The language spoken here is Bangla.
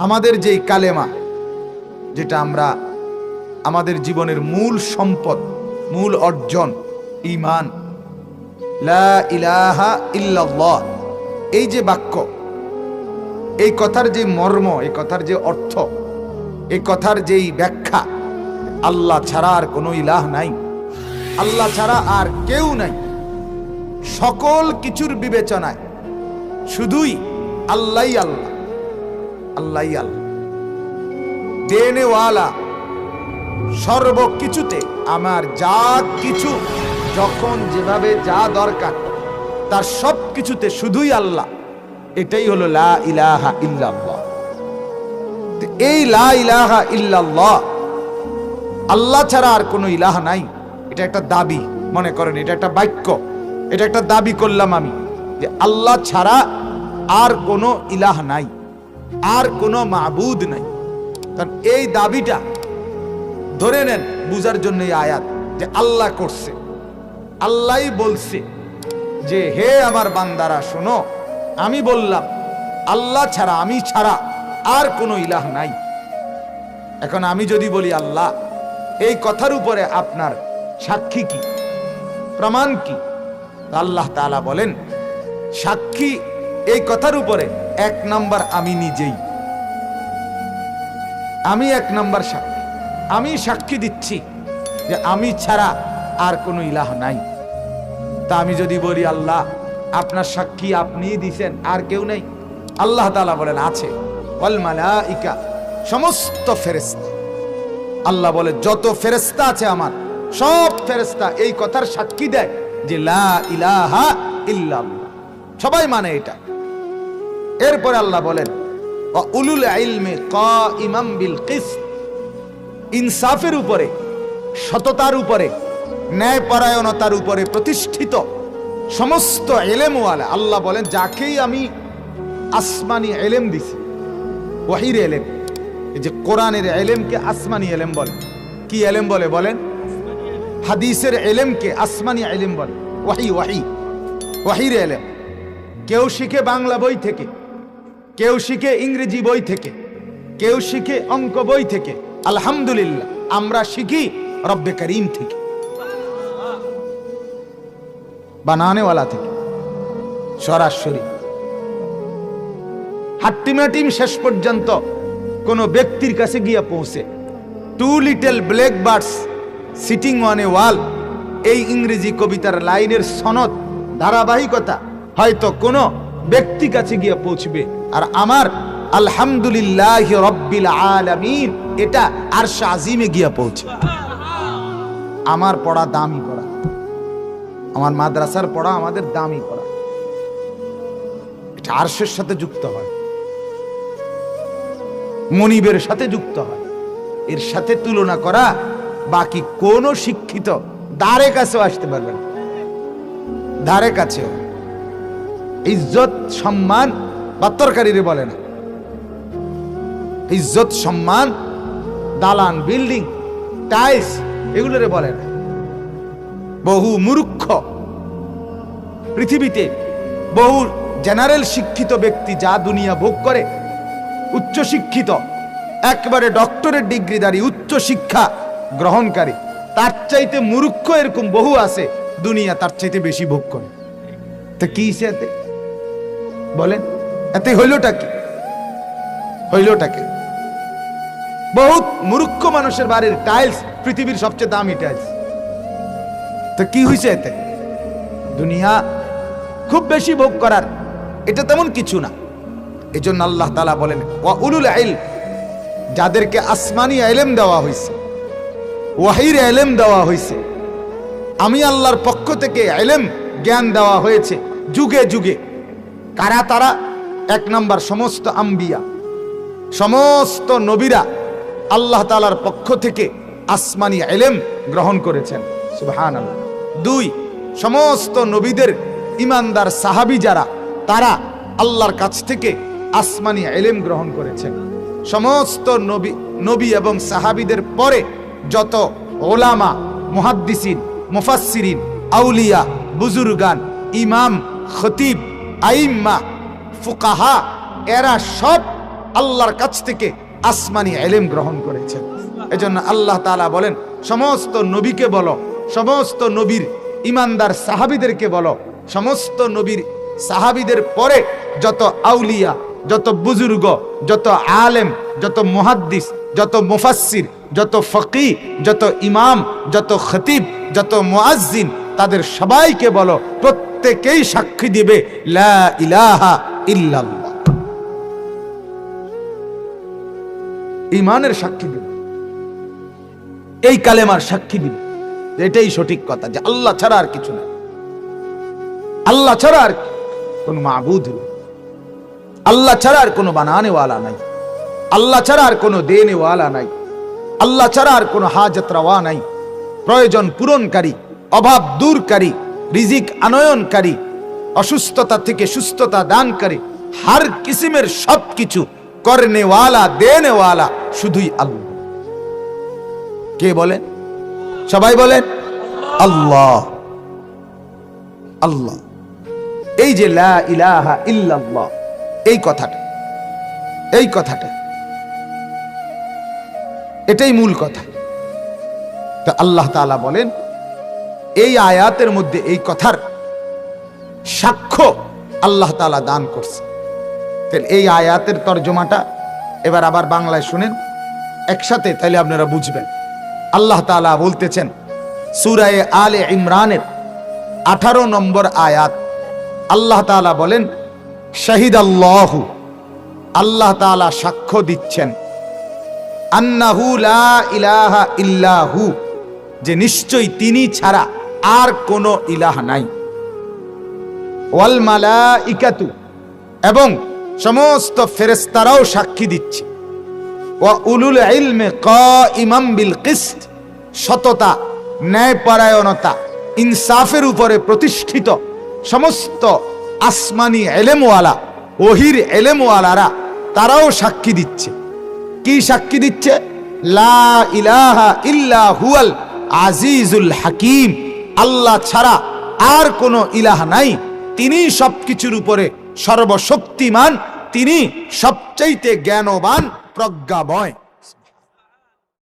আমাদের যেই কালেমা, যেটা আমরা আমাদের জীবনের মূল সম্পদ, মূল অর্জন ইমান এই যে বাক্য, এই কথার যে মর্ম, এই কথার যে অর্থ, এই কথার যেই ব্যাখ্যা, আল্লাহ ছাড়া আর কোনো ইলাহ নাই। আল্লাহ ছাড়া আর কেউ নাই। সকল কিছুর বিবেচনায় শুধুই আল্লাহ। আল্লাহই আল্লাহ দেনেওয়ালা, সর্বকিছুতে আমার যা কিছু, যখন যেভাবে যা দরকার, তার সব কিছুতে শুধুই আল্লাহ। এটাই হলো লা ইলাহা ইল্লাল্লাহ। এই লা ইলাহা ইল্লাল্লাহ, আল্লাহ ছাড়া আর কোনো ইলাহ নাই। এটা একটা দাবি, মনে করেন, এটা একটা বাক্য। এটা একটা দাবি করলাম আমি যে আল্লাহ ছাড়া আর কোনো ইলাহ নাই। আর কোনো মাবুদ নাই। কারণ এই দাবিটা ধরে নেন বুঝার জন্য এই আয়াত যে আল্লাহ করছে। আল্লাহই বলছে যে, হে আমার বান্দারা, শোনো, আমি বললাম, আল্লাহ ছাড়া, আমি ছাড়া আর কোনো ইলাহ নাই। এখন আমি যদি বলি, আল্লাহ, এই কথার উপরে আপনার সাক্ষী কি? প্রমাণ কি? আল্লাহ তাআলা বলেন, সাক্ষী এই কথার উপরে এক নাম্বার আমি নিজেই। আমি এক নাম্বার সাক্ষী। আমি সাক্ষী দিচ্ছি যে আমি ছাড়া আর কোনো ইলাহ নাই। তা আমি যদি বলি, আল্লাহ, আপনার সাক্ষী আপনিই দিছেন, আর কেউ নেই। আল্লাহ তাআলা বলেন, আছে। মালাইকা, সমস্ত ফেরেশতা। আল্লাহ বলে, যত ফেরেশতা আছে আমার, সব ফেরেস্তা এই কথার সাক্ষী দেয় যে লা ইলাহা ইল্লাল্লাহ। সবাই মানে এটা। এরপরে আল্লাহ বলেন উলুল ইলমি কাইমাম বিল কিসত। ইনসাফের উপরে, সততার উপরে, ন্যায়পরায়ণতার উপরে প্রতিষ্ঠিত সমস্ত এলেমওয়ালা, আল্লাহ বলেন, যাকেই আমি আসমানি এলেম দিছি, ওয়াহির এলেম, এই যে কোরআনের এলেমকে আসমানি এলেম বলে, কি এলেম বলে বলেন? হাদিসের এলেমকে আসমানি এলেম বলে, ওয়াহি ওয়াহি, ওয়াহির এলেম। কেউ শিখে বাংলা বই থেকে কেউ শিখে ইংরেজি বই থেকে, কেউ শিখে অঙ্ক বই থেকে, আলহামদুলিল্লাহ, আমরা শিখি রব্বে করিম থেকে, বানানেওয়ালা থেকে, সরাসরি। হাট্টিমাটিম শেষ পর্যন্ত কোনো ব্যক্তির কাছে গিয়ে পৌঁছে, two little black birds sitting on a wall, এই ইংরেজি কবিতার লাইনের সনদ, ধারাবাহিকতা হয়তো কোনো ব্যক্তি কাছে গিয়ে পৌঁছবে। আর আমার আলহামদুলিল্লাহ রব্বিল আলামিন, এটা আর আজিমে গিয়া পৌঁছে। আমার পড়া দামি পড়া। আমার মাদ্রাসার পড়া আমাদের দামি পড়া। এটা আরশের সাথে যুক্ত হয়। মনিবের সাথে যুক্ত হয়। এর সাথে তুলনা করা বাকি কোন শিক্ষিত দ্বারে কাছেও আসতে পারবে না। ধারে কাছেও। ইজ্জত, সম্মান বা তরকারিরে বলে না। ইজ্জত, সম্মান, দালান, বিল্ডিং, টাইলস, এগুলোরে বলে না। বহু মূর্খ পৃথিবীতে বহু জেনারেল শিক্ষিত ব্যক্তি যা দুনিয়া ভোগ করে, উচ্চ শিক্ষিত, একবারে ডক্টরের ডিগ্রিধারী, উচ্চ শিক্ষা গ্রহণকারী, তার চাইতে মূর্খ এরকম বহু আছে, দুনিয়া তার চাইতে বেশি ভোগ করে। তা কি বলেন। এতে হইলটা কি? হইলটা কি? বহুত মূর্খ মানুষের বাড়ির টাইলস পৃথিবীর সবচেয়ে দামি টাইলস তো কি হয়েছে এতে? দুনিয়া খুব বেশি ভোগ করার এটা তেমন কিছু না। এই জন্য আল্লাহ তালা বলেন, ওয়া উলুল আইল যাদেরকে আসমানি এলেম দেওয়া হয়েছে ওয়াহির এলেম দেওয়া হয়েছে আমি আল্লাহর পক্ষ থেকে এলেম জ্ঞান দেওয়া হয়েছে যুগে যুগে। কারা তারা? এক নাম্বার সমস্ত আম্বিয়া, সমস্ত নবীরা আল্লাহ তালার পক্ষ থেকে আসমানি এলেম গ্রহণ করেছেন। সুবহান দুই, সমস্ত নবীদের ইমানদার সাহাবি যারা, তারা আল্লাহর কাছ থেকে আসমানি এলেম গ্রহণ করেছেন। সমস্ত নবী নবী এবং সাহাবিদের পরে যত ওলামা, মুহাদ্দিসিন, মুফাসসিরিন, আউলিয়া, বুজুর্গান, ইমাম, খতিব, আইম্মা ফুকাহা, এরা সব আল্লাহর কাছ থেকে আসমানি এলেম গ্রহণ করেছেন এজন্য আল্লাহ তালা বলেন, সমস্ত নবীকে বলো, সমস্ত নবীর ইমানদার সাহাবিদেরকে বলো, সমস্ত নবীর সাহাবিদের পরে যত আউলিয়া, যত বুজুর্গ, যত আলেম, যত মুহাদ্দিস, যত মুফাসসির, যত ফকি, যত ইমাম, যত খতিব, যত মুয়াজ্জিন, তাদের সবাইকে বলো, প্রত্যেকেই সাক্ষী দিবে, লা ইলাহা ইমানের সাক্ষী দিবে। এই কালেমার সাক্ষী দিবে। এটাই সঠিক কথা যে আল্লাহ ছাড়া আর কিছু না আল্লাহ ছাড়া আর কোন মাবুদ আল্লাহ ছাড়া আর কোনো বানানেওয়ালা নাই। আল্লাহ ছাড়া আর কোনো দেনেওয়ালা নাই। আল্লাহ ছাড়া আর কোনো হাজত নাই। প্রয়োজন পূরণকারী, অভাব দূরকারী, রিজিক আনয়নকারী অসুস্থতা থেকে সুস্থতা দানকারী, হার কিসিমের সব কিছু করনেওয়ালা, দেনেওয়ালা শুধুই আল্লাহ। কে বলেন? সবাই বলেন, আল্লাহ। আল্লাহ। এই যে লা ইলাহা ইল্লাল্লাহ, এই কথাটা এই কথাটা, এটাই মূল কথা। তো আল্লাহ তাআলা বলেন, এই আয়াতের মধ্যে এই কথার সাক্ষ্য আল্লাহ তাআলা দান করছে। তাহলে এই আয়াতের তর্জমাটা এবার আবার বাংলায় শুনেন, একসাথে তাহলে আপনারা বুঝবেন। আল্লাহ তাআলা বলতেছেন, সূরায়ে আলে ইমরানের আঠারো নম্বর আয়াত, আল্লাহ তাআলা বলেন শাহিদ আল্লাহ আল্লাহ তালা সাক্ষ্য দিচ্ছেন, আন্নাহু লা ইলাহা ইল্লাহু, যে নিশ্চয়ই তিনি ছাড়া আর কোনো ইলাহ নাই। ওয়াল মালাইকাতু, এবং সমস্ত ফেরেস্তারাও সাক্ষী দিচ্ছে। ওয়া উলুল ইলমে কাইমাম বিল কিসত, সততা, ন্যায়পরায়ণতা, ইনসাফের উপরে প্রতিষ্ঠিত সমস্ত আসমানি এলেমওয়ালা, ওহির এলেমওয়ালারা, তারাও সাক্ষী দিচ্ছে। কি সাক্ষী দিচ্ছে? লা ইলাহা ইল্লা হুয়াল আজিজুল হাকিম। আল্লাহ ছাড়া আর কোনো ইলাহ নাই। তিনি সব কিছুর উপরে সর্বশক্তিমান তিনি সবচাইতে জ্ঞানবান প্রজ্ঞাময়।